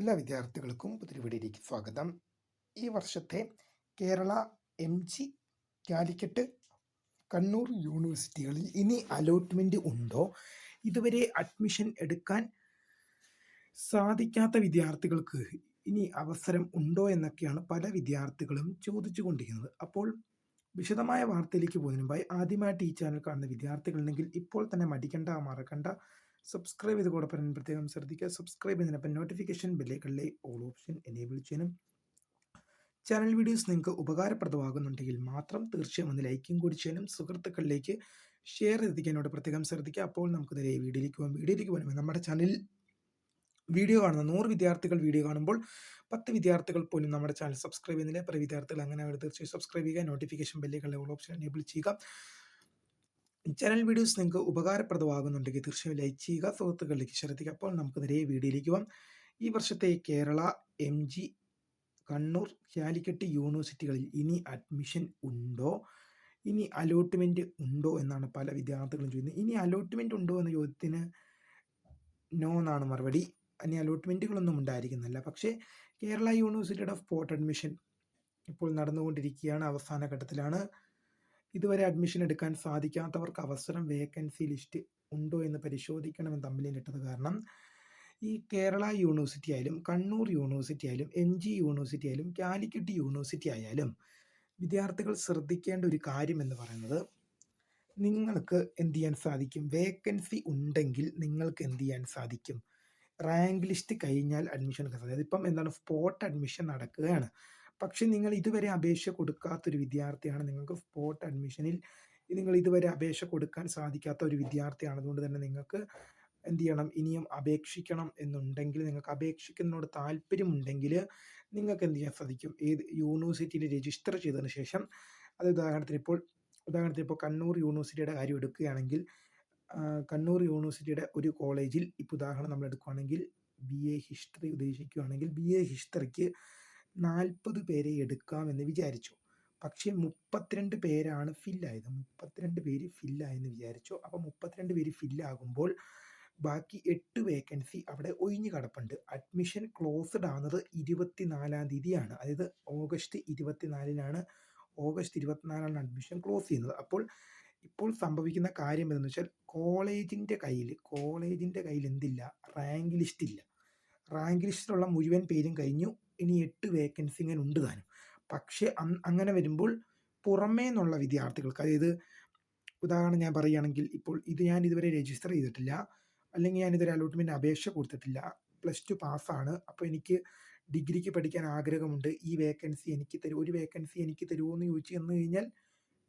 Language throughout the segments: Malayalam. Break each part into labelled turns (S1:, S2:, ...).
S1: എല്ലാ വിദ്യാർത്ഥികൾക്കും പുതിരിവിടിയിലേക്ക് സ്വാഗതം. ഈ വർഷത്തെ കേരള എം ജി കാലിക്കറ്റ് കണ്ണൂർ യൂണിവേഴ്സിറ്റികളിൽ ഇനി അലോട്ട്മെന്റ് ഉണ്ടോ? ഇതുവരെ അഡ്മിഷൻ എടുക്കാൻ സാധിക്കാത്ത വിദ്യാർത്ഥികൾക്ക് ഇനി അവസരം ഉണ്ടോ എന്നൊക്കെയാണ് പല വിദ്യാർത്ഥികളും ചോദിച്ചു കൊണ്ടിരിക്കുന്നത് അപ്പോൾ വിശദമായ വാർത്തയിലേക്ക് പോകുന്നതിന് മുമ്പായി ആദ്യമായിട്ട് ഈ ചാനൽ കാണുന്ന വിദ്യാർത്ഥികളുണ്ടെങ്കിൽ ഇപ്പോൾ തന്നെ മടിക്കണ്ട മറക്കണ്ട. സബ്സ്ക്രൈബ് ചെയ്ത് കൂടെ പറയാൻ പ്രത്യേകം ശ്രദ്ധിക്കുക. സബ്സ്ക്രൈബ് ചെയ്യുന്നതിനൊപ്പം നോട്ടിഫിക്കേഷൻ ബെല്ലേക്കളിലെ ഓൾ ഓപ്ഷൻ എനേബിൾ ചെയ്യണം ചാനൽ വീഡിയോസ് നിങ്ങൾക്ക് ഉപകാരപ്രദമാകുന്നുണ്ടെങ്കിൽ മാത്രം തീർച്ചയായും ഒന്ന് ലൈക്കും കൂടി ചെയ്യണം സുഹൃത്തുക്കളിലേക്ക് ഷെയർ ചെയ്തിരിക്കാനോട് പ്രത്യേകം ശ്രദ്ധിക്കുക. അപ്പോൾ നമുക്ക് നേരെ വീഡിയോയിലേക്ക് പോകാം വീഡിയോയിലേക്ക് പോകുമ്പോൾ നമ്മുടെ ചാനൽ വീഡിയോ കാണുന്ന നൂറ് വിദ്യാർത്ഥികൾ വീഡിയോ കാണുമ്പോൾ പത്ത് വിദ്യാർത്ഥികൾ പോലും നമ്മുടെ ചാനൽ സബ്സ്ക്രൈബ് ചെയ്യുന്നില്ല. പല വിദ്യാർത്ഥികൾ അങ്ങനെ അവർ തീർച്ചയായും സബ്സ്ക്രൈബ് ചെയ്യുക. നോട്ടിഫിക്കേഷൻ ബെല്ലുകളുടെ ഓൾ ഓപ്ഷൻ എനേബിൾ ചെയ്യുക. ചാനൽ വീഡിയോസ് നിങ്ങൾക്ക് ഉപകാരപ്രദമാകുന്നുണ്ടെങ്കിൽ തീർച്ചയായും ലൈക്ക് ചെയ്യുക സുഹൃത്തുക്കളിലേക്ക് ശ്രദ്ധിക്കുക അപ്പോൾ നമുക്ക് നേരെ വീഡിയോയിലേക്ക് പോകാം. ഈ വർഷത്തെ കേരള എം ജി കണ്ണൂർ കാലിക്കറ്റ് യൂണിവേഴ്സിറ്റികളിൽ ഇനി അഡ്മിഷൻ ഉണ്ടോ? ഇനി അലോട്ട്മെന്റ് ഉണ്ടോ എന്നാണ് പല വിദ്യാർത്ഥികളും ചോദിക്കുന്നത്. ഇനി അലോട്ട്മെന്റ് ഉണ്ടോ എന്ന ചോദ്യത്തിന് നോ എന്നാണ് മറുപടി. ഇനി അലോട്ട്മെന്റുകളൊന്നും ഉണ്ടായിരിക്കുന്നില്ല. പക്ഷേ കേരള യൂണിവേഴ്സിറ്റിയുടെ സ്പോട്ട് അഡ്മിഷൻ ഇപ്പോൾ നടന്നുകൊണ്ടിരിക്കുകയാണ്. അവസാന ഘട്ടത്തിലാണ്. ഇതുവരെ അഡ്മിഷൻ എടുക്കാൻ സാധിക്കാത്തവർക്ക് അവസരം വേക്കൻസി ലിസ്റ്റ് ഉണ്ടോ എന്ന് പരിശോധിക്കണമെന്ന് തമ്മിലിട്ടത് കാരണം ഈ കേരള യൂണിവേഴ്സിറ്റി ആയാലും കണ്ണൂർ യൂണിവേഴ്സിറ്റി ആയാലും എം ജി യൂണിവേഴ്സിറ്റി ആയാലും കാലിക്കറ്റ് യൂണിവേഴ്സിറ്റി ആയാലും വിദ്യാർത്ഥികൾ ശ്രദ്ധിക്കേണ്ട ഒരു കാര്യം എന്ന് പറയുന്നത് നിങ്ങൾക്ക് എന്ത് ചെയ്യാൻ സാധിക്കും? വേക്കൻസി ഉണ്ടെങ്കിൽ നിങ്ങൾക്ക് എന്ത് ചെയ്യാൻ സാധിക്കും? റാങ്ക് ലിസ്റ്റ് കഴിഞ്ഞാൽ അഡ്മിഷൻ എടുക്കാൻ സാധിക്കും. അതിപ്പം എന്താണ് സ്പോട്ട് അഡ്മിഷൻ നടക്കുകയാണ്. പക്ഷെ നിങ്ങൾ ഇതുവരെ അപേക്ഷ കൊടുക്കാത്തൊരു വിദ്യാർത്ഥിയാണ്. നിങ്ങൾക്ക് സ്പോട്ട് അഡ്മിഷനിൽ നിങ്ങൾ ഇതുവരെ അപേക്ഷ കൊടുക്കാൻ സാധിക്കാത്ത ഒരു വിദ്യാർത്ഥിയാണ്. അതുകൊണ്ട് തന്നെ നിങ്ങൾക്ക് എന്ത് ചെയ്യണം? ഇനിയും അപേക്ഷിക്കണം എന്നുണ്ടെങ്കിൽ നിങ്ങൾക്ക് അപേക്ഷിക്കുന്നതിനോട് താല്പര്യമുണ്ടെങ്കിൽ നിങ്ങൾക്ക് എന്ത് ചെയ്യാൻ സാധിക്കും? ഏത് യൂണിവേഴ്സിറ്റിയിൽ രജിസ്റ്റർ ചെയ്തതിന് ശേഷം അത് ഉദാഹരണത്തിന് ഇപ്പോൾ ഉദാഹരണത്തിന് ഇപ്പോൾ കണ്ണൂർ യൂണിവേഴ്സിറ്റിയുടെ കാര്യം എടുക്കുകയാണെങ്കിൽ കണ്ണൂർ യൂണിവേഴ്സിറ്റിയുടെ ഒരു കോളേജിൽ ഇപ്പോൾ ഉദാഹരണം നമ്മൾ എടുക്കുകയാണെങ്കിൽ ബി എ ഹിസ്റ്ററി ഉദ്ദേശിക്കുകയാണെങ്കിൽ ബി എ ഹിസ്റ്ററിക്ക് നാൽപ്പത് പേരെ എടുക്കാമെന്ന് വിചാരിച്ചു. പക്ഷേ മുപ്പത്തിരണ്ട് പേരാണ് ഫില്ലായത്. മുപ്പത്തിരണ്ട് പേര് ഫില്ലായെന്ന് വിചാരിച്ചു. അപ്പോൾ മുപ്പത്തിരണ്ട് പേര് ഫില്ലാകുമ്പോൾ ബാക്കി എട്ട് വേക്കൻസി അവിടെ ഒഴിഞ്ഞു കിടപ്പുണ്ട്. അഡ്മിഷൻ ക്ലോസ്ഡ് ആവുന്നത് ഇരുപത്തിനാലാം തീയതിയാണ്. അതായത് ഓഗസ്റ്റ് ഇരുപത്തിനാലിനാണ് ഓഗസ്റ്റ് ഇരുപത്തിനാലാണ് അഡ്മിഷൻ ക്ലോസ് ചെയ്യുന്നത്. അപ്പോൾ ഇപ്പോൾ സംഭവിക്കുന്ന കാര്യം എന്തെന്ന് വെച്ചാൽ കോളേജിന്റെ കയ്യിൽ കോളേജിന്റെ കയ്യിൽ എന്തില്ല? റാങ്ക് ലിസ്റ്റ് ഇല്ല റാങ്ക് ലിസ്റ്റിലുള്ള മുഴുവൻ പേരും കഴിഞ്ഞു. ഇനി എട്ട് വേക്കൻസി ഇങ്ങനെ ഉണ്ട് താനും. പക്ഷേ അങ്ങനെ വരുമ്പോൾ പുറമേ നിന്നുള്ള വിദ്യാർത്ഥികൾക്ക് അതായത് ഉദാഹരണം ഞാൻ പറയുകയാണെങ്കിൽ ഇപ്പോൾ ഇത് ഞാൻ ഇതുവരെ രജിസ്റ്റർ ചെയ്തിട്ടില്ല അല്ലെങ്കിൽ ഞാൻ ഇതുവരെ അലോട്ട്മെന്റ് അപേക്ഷ കൊടുത്തിട്ടില്ല പ്ലസ് ടു പാസ്സാണ് അപ്പോൾ എനിക്ക് ഡിഗ്രിക്ക് പഠിക്കാൻ ആഗ്രഹമുണ്ട് ഈ വേക്കൻസി എനിക്ക് തരൂ ഒരു വേക്കൻസി എനിക്ക് തരുമോ എന്ന് ചോദിച്ചു തന്നു കഴിഞ്ഞാൽ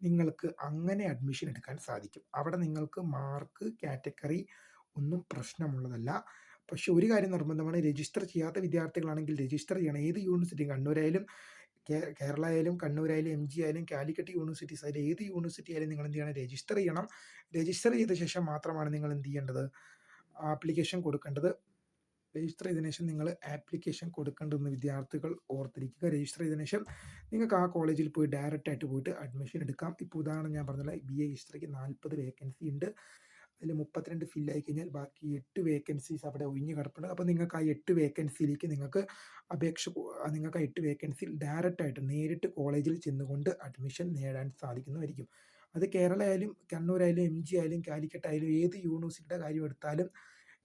S1: നിങ്ങൾക്ക് അങ്ങനെ അഡ്മിഷൻ എടുക്കാൻ സാധിക്കും. അവിടെ നിങ്ങൾക്ക് മാർക്ക് കാറ്റഗറി ഒന്നും പ്രശ്നമുള്ളതല്ല. പക്ഷെ ഒരു കാര്യം നിർബന്ധമാണ്. രജിസ്റ്റർ ചെയ്യാത്ത വിദ്യാർത്ഥികളാണെങ്കിൽ രജിസ്റ്റർ ചെയ്യണം. ഏത് യൂണിവേഴ്സിറ്റിയും കണ്ണൂരായാലും കേരള ആയാലും കണ്ണൂരായാലും എം ജി ആയാലും കാലിക്കറ്റ് യൂണിവേഴ്സിറ്റീസ് ആയാലും ഏത് യൂണിവേഴ്സിറ്റി ആയാലും നിങ്ങൾ എന്ത് ചെയ്യണം? രജിസ്റ്റർ ചെയ്യണം. രജിസ്റ്റർ ചെയ്ത ശേഷം മാത്രമാണ് നിങ്ങൾ എന്ത് ചെയ്യേണ്ടത്? ആപ്ലിക്കേഷൻ കൊടുക്കേണ്ടത്. രജിസ്റ്റർ ചെയ്തതിനു ശേഷം നിങ്ങൾ ആപ്ലിക്കേഷൻ കൊടുക്കേണ്ടെന്ന് വിദ്യാർത്ഥികൾ ഓർത്തിരിക്കുക. രജിസ്റ്റർ ചെയ്തതിനു ശേഷം നിങ്ങൾക്ക് ആ കോളേജിൽ പോയി ഡയറക്റ്റ് ആയിട്ട് പോയിട്ട് അഡ്മിഷൻ എടുക്കാം. ഇപ്പോൾ ഉദാഹരണം ഞാൻ പറഞ്ഞില്ല ബി എ ഹിസ്റ്ററിക്ക് നാൽപ്പത് വേക്കൻസി ഉണ്ട്. അതിൽ മുപ്പത്തിരണ്ട് ആയി കഴിഞ്ഞാൽ ബാക്കി എട്ട് വേക്കൻസീസ് അവിടെ ഒഴിഞ്ഞു കിടപ്പുണ്ട്. അപ്പോൾ നിങ്ങൾക്ക് ആ എട്ട് വേക്കൻസിയിലേക്ക് നിങ്ങൾക്ക് അപേക്ഷ നിങ്ങൾക്ക് ആ എട്ട് വേക്കൻസി ഡയറക്റ്റായിട്ട് നേരിട്ട് കോളേജിൽ ചെന്നുകൊണ്ട് അഡ്മിഷൻ നേടാൻ സാധിക്കുന്നതായിരിക്കും. അത് കേരള ആയാലും കണ്ണൂരായാലും എം ജി ആയാലും കാലിക്കറ്റ് ആയാലും ഏത് യൂണിവേഴ്സിറ്റിയുടെ കാര്യം എടുത്താലും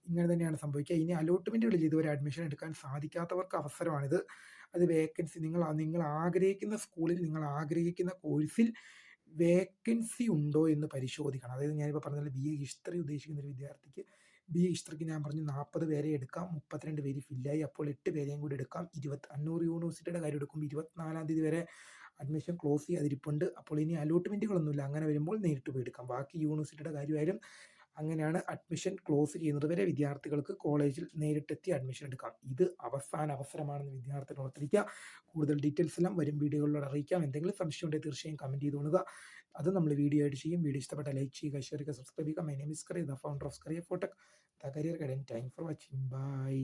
S1: ഇങ്ങനെ തന്നെയാണ് സംഭവിക്കുക. ഇനി അലോട്ട്മെന്റുകളിൽ ഇതുവരെ അഡ്മിഷൻ എടുക്കാൻ സാധിക്കാത്തവർക്ക് അവസരമാണിത്. അത് വേക്കൻസി നിങ്ങൾ നിങ്ങൾ ആഗ്രഹിക്കുന്ന സ്കൂളിൽ നിങ്ങൾ ആഗ്രഹിക്കുന്ന കോഴ്സിൽ വേക്കൻസി ഉണ്ടോ എന്ന് പരിശോധിക്കണം. അതായത് ഞാനിപ്പോൾ പറഞ്ഞ ബി എ ഹിസ്റ്ററി ഉദ്ദേശിക്കുന്ന ഒരു വിദ്യാർത്ഥിക്ക് ബി എ ഹിസ്റ്ററിക്ക് ഞാൻ പറഞ്ഞു നാൽപ്പത് പേരെ എടുക്കാം മുപ്പത്തിരണ്ട് പേര് ഫില്ലായി അപ്പോൾ എട്ട് പേരെയും കൂടി എടുക്കാം. ഇരുപത്തി അഞ്ഞൂറ് യൂണിവേഴ്സിറ്റിയുടെ കാര്യം എടുക്കുമ്പോൾ ഇരുപത്തിനാലാം തീയതി വരെ അഡ്മിഷൻ ക്ലോസ് ചെയ്യാതിരിപ്പുണ്ട്. അപ്പോൾ ഇനി അലോട്ട്മെന്റുകളൊന്നുമില്ല അങ്ങനെ വരുമ്പോൾ നേരിട്ട് പോയി എടുക്കാം. ബാക്കി യൂണിവേഴ്സിറ്റിയുടെ കാര്യമായാലും അങ്ങനെയാണ് അഡ്മിഷൻ ക്ലോസ് ചെയ്യുന്നത് വരെ വിദ്യാർത്ഥികൾക്ക് കോളേജിൽ നേരിട്ടെത്തി അഡ്മിഷൻ എടുക്കാം. ഇത് അവസാന അവസരമാണെന്ന് വിദ്യാർത്ഥികൾ ഓർത്തിരിക്കുക. കൂടുതൽ ഡീറ്റെയിൽസ് എല്ലാം വരും വീഡിയോകളിലൂടെ അറിയിക്കാം. എന്തെങ്കിലും സംശയം ഉണ്ടെങ്കിൽ തീർച്ചയായും കമന്റ് ചെയ്ത് കൊള്ളുക. അത് നമ്മൾ വീഡിയോ ആയിട്ട് ചെയ്യും. വീഡിയോ ഇഷ്ടപ്പെട്ട ലൈക്ക് ചെയ്യുക ഷെയർ ചെയ്യുക സബ്സ്ക്രൈബ് ചെയ്യുക. My name is Kariya the founder of Kariya Photech the career guidance time for watching bye